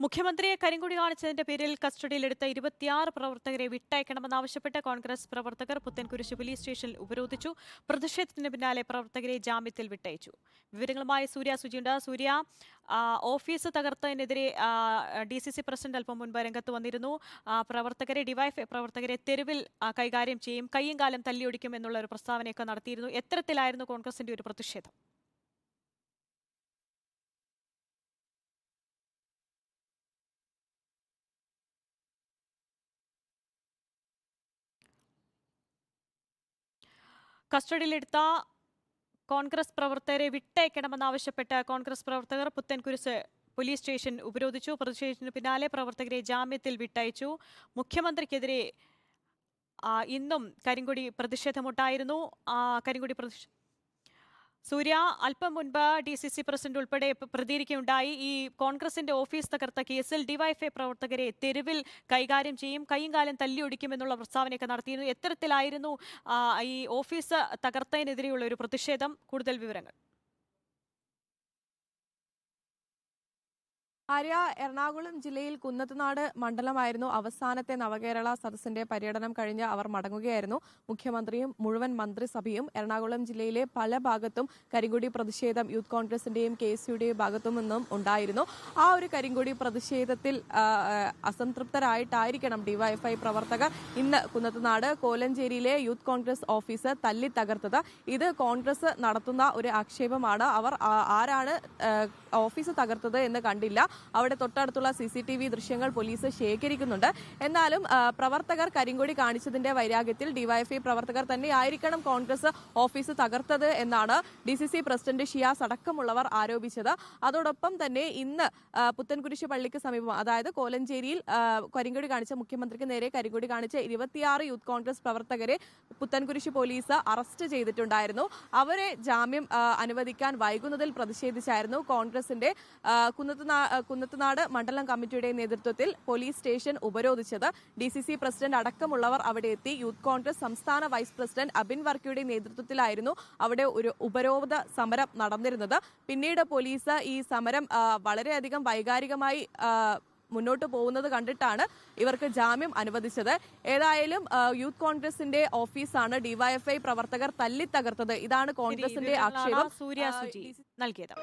മുഖ്യമന്ത്രിയെ കരിങ്കുടി കാണിച്ചതിന്റെ പേരിൽ കസ്റ്റഡിയിലെടുത്ത ഇരുപത്തിയാറ് പ്രവർത്തകരെ വിട്ടയക്കണമെന്നാവശ്യപ്പെട്ട് കോൺഗ്രസ് പ്രവർത്തകർ പുത്തൻകുരിശ് പോലീസ് സ്റ്റേഷനിൽ ഉപരോധിച്ചു. പ്രതിഷേധത്തിന് പിന്നാലെ പ്രവർത്തകരെ ജാമ്യത്തിൽ വിട്ടയച്ചു. വിവരങ്ങളുമായി സൂര്യ സുജിയുണ്ട്. സൂര്യ ഓഫീസ് തകർത്തതിനെതിരെ ഡി സി സി പ്രസിഡന്റ് അല്പം മുൻപ് രംഗത്ത് വന്നിരുന്നു. പ്രവർത്തകരെ ഡിവൈഫ് പ്രവർത്തകരെ തെരുവിൽ കൈകാര്യം ചെയ്യും. കയ്യും കാലം തല്ലിയൊടിക്കും എന്നുള്ള ഒരു പ്രസ്താവനയൊക്കെ നടത്തിയിരുന്നു. എത്തരത്തിലായിരുന്നു കോൺഗ്രസിന്റെ ഒരു പ്രതിഷേധം. കസ്റ്റഡിയിലെടുത്ത കോൺഗ്രസ് പ്രവർത്തകരെ വിട്ടയക്കണമെന്നാവശ്യപ്പെട്ട് കോൺഗ്രസ് പ്രവർത്തകർ പുത്തൻകുരിശ് പോലീസ് സ്റ്റേഷൻ ഉപരോധിച്ചു. പ്രതിഷേധത്തിന് പിന്നാലെ പ്രവർത്തകരെ ജാമ്യത്തിൽ വിട്ടയച്ചു. മുഖ്യമന്ത്രിക്കെതിരെ ഇന്നും കരിങ്കൊടി പ്രതിഷേധമുണ്ടായിരുന്നു. കരിങ്കൊടി പ്രതിഷ സൂര്യ അല്പം മുൻപ് ഡി സി സി പ്രസിഡന്റ് ഉൾപ്പെടെ പ്രതികരിക്കുകയുണ്ടായി. ഈ കോൺഗ്രസിന്റെ ഓഫീസ് തകർത്ത കേസിൽ ഡിവൈഎഫ്ഐ പ്രവർത്തകരെ തെരുവിൽ കൈകാര്യം ചെയ്യും കൈയും കാലം തല്ലിയൊടിക്കുമെന്നുള്ള പ്രസ്താവനയൊക്കെ നടത്തിയിരുന്നു. എത്തരത്തിലായിരുന്നു ഈ ഓഫീസ് തകർത്തതിനെതിരെയുള്ള ഒരു പ്രതിഷേധം. കൂടുതൽ വിവരങ്ങൾ. ആര്യ എറണാകുളം ജില്ലയിൽ കുന്നത്തുനാട് മണ്ഡലമായിരുന്നു അവസാനത്തെ നവകേരള സദസ്സിന്റെ പര്യടനം കഴിഞ്ഞ് അവർ മടങ്ങുകയായിരുന്നു. മുഖ്യമന്ത്രിയും മുഴുവൻ മന്ത്രിസഭയും എറണാകുളം ജില്ലയിലെ പല ഭാഗത്തും കരിങ്കുടി പ്രതിഷേധം യൂത്ത് കോൺഗ്രസിന്റെയും കെ എസ് യുടെയും ഭാഗത്തു നിന്നും ഉണ്ടായിരുന്നു. ആ ഒരു കരിങ്കുടി പ്രതിഷേധത്തിൽ അസംതൃപ്തരായിട്ടായിരിക്കണം ഡിവൈഎഫ്ഐ പ്രവർത്തകർ ഇന്ന് കുന്നത്തുനാട് കോലഞ്ചേരിയിലെ യൂത്ത് കോൺഗ്രസ് ഓഫീസ് തല്ലി തകർത്തത് ഇത് കോൺഗ്രസ് നടത്തുന്ന ഒരു ആക്ഷേപമാണ്. അവർ ആരാണ് ഓഫീസ് തകർത്തത് എന്ന് കണ്ടില്ല. അവിടെ തൊട്ടടുത്തുള്ള സി ദൃശ്യങ്ങൾ പോലീസ് ശേഖരിക്കുന്നുണ്ട്. എന്നാലും പ്രവർത്തകർ കരിങ്കൊടി കാണിച്ചതിന്റെ വൈരാഗ്യത്തിൽ ഡിവൈഎഫ്ഐ പ്രവർത്തകർ തന്നെയായിരിക്കണം കോൺഗ്രസ് ഓഫീസ് തകർത്തത് എന്നാണ് D C C president Shiyas അടക്കമുള്ളവർ ആരോപിച്ചത്. അതോടൊപ്പം തന്നെ ഇന്ന് പുത്തൻകുരിശ് പള്ളിക്ക് സമീപം അതായത് കോലഞ്ചേരിയിൽ കരിങ്കൊടി കാണിച്ച മുഖ്യമന്ത്രിക്ക് നേരെ കരിങ്കൊടി കാണിച്ച ഇരുപത്തിയാറ് യൂത്ത് കോൺഗ്രസ് പ്രവർത്തകരെ പുത്തൻകുരിശ് പോലീസ് അറസ്റ്റ് ചെയ്തിട്ടുണ്ടായിരുന്നു. അവരെ ജാമ്യം അനുവദിക്കാൻ വൈകുന്നതിൽ പ്രതിഷേധിച്ചായിരുന്നു കോൺഗ്രസിന്റെ കുന്നത്ത് കുന്നത്തുനാട് മണ്ഡലം കമ്മിറ്റിയുടെ നേതൃത്വത്തിൽ പോലീസ് സ്റ്റേഷൻ ഉപരോധിച്ചത് ഡി സി സി പ്രസിഡന്റ് അടക്കമുള്ളവർ അവിടെ എത്തി. യൂത്ത് കോൺഗ്രസ് സംസ്ഥാന വൈസ് പ്രസിഡന്റ് അബിൻ വർക്കിയുടെ നേതൃത്വത്തിലായിരുന്നു അവിടെ ഒരു ഉപരോധ സമരം നടന്നിരുന്നത്. പിന്നീട് പോലീസ് ഈ സമരം വളരെയധികം വൈകാരികമായി മുന്നോട്ട് പോകുന്നത് കണ്ടിട്ടാണ് ഇവർക്ക് ജാമ്യം അനുവദിച്ചത്. ഏതായാലും യൂത്ത് കോൺഗ്രസിന്റെ ഓഫീസാണ് ഡിവൈഎഫ്ഐ പ്രവർത്തകർ തല്ലി തകർത്തത് ഇതാണ് കോൺഗ്രസിന്റെ ആക്ഷേപം. സൂര്യ നൽകിയത്.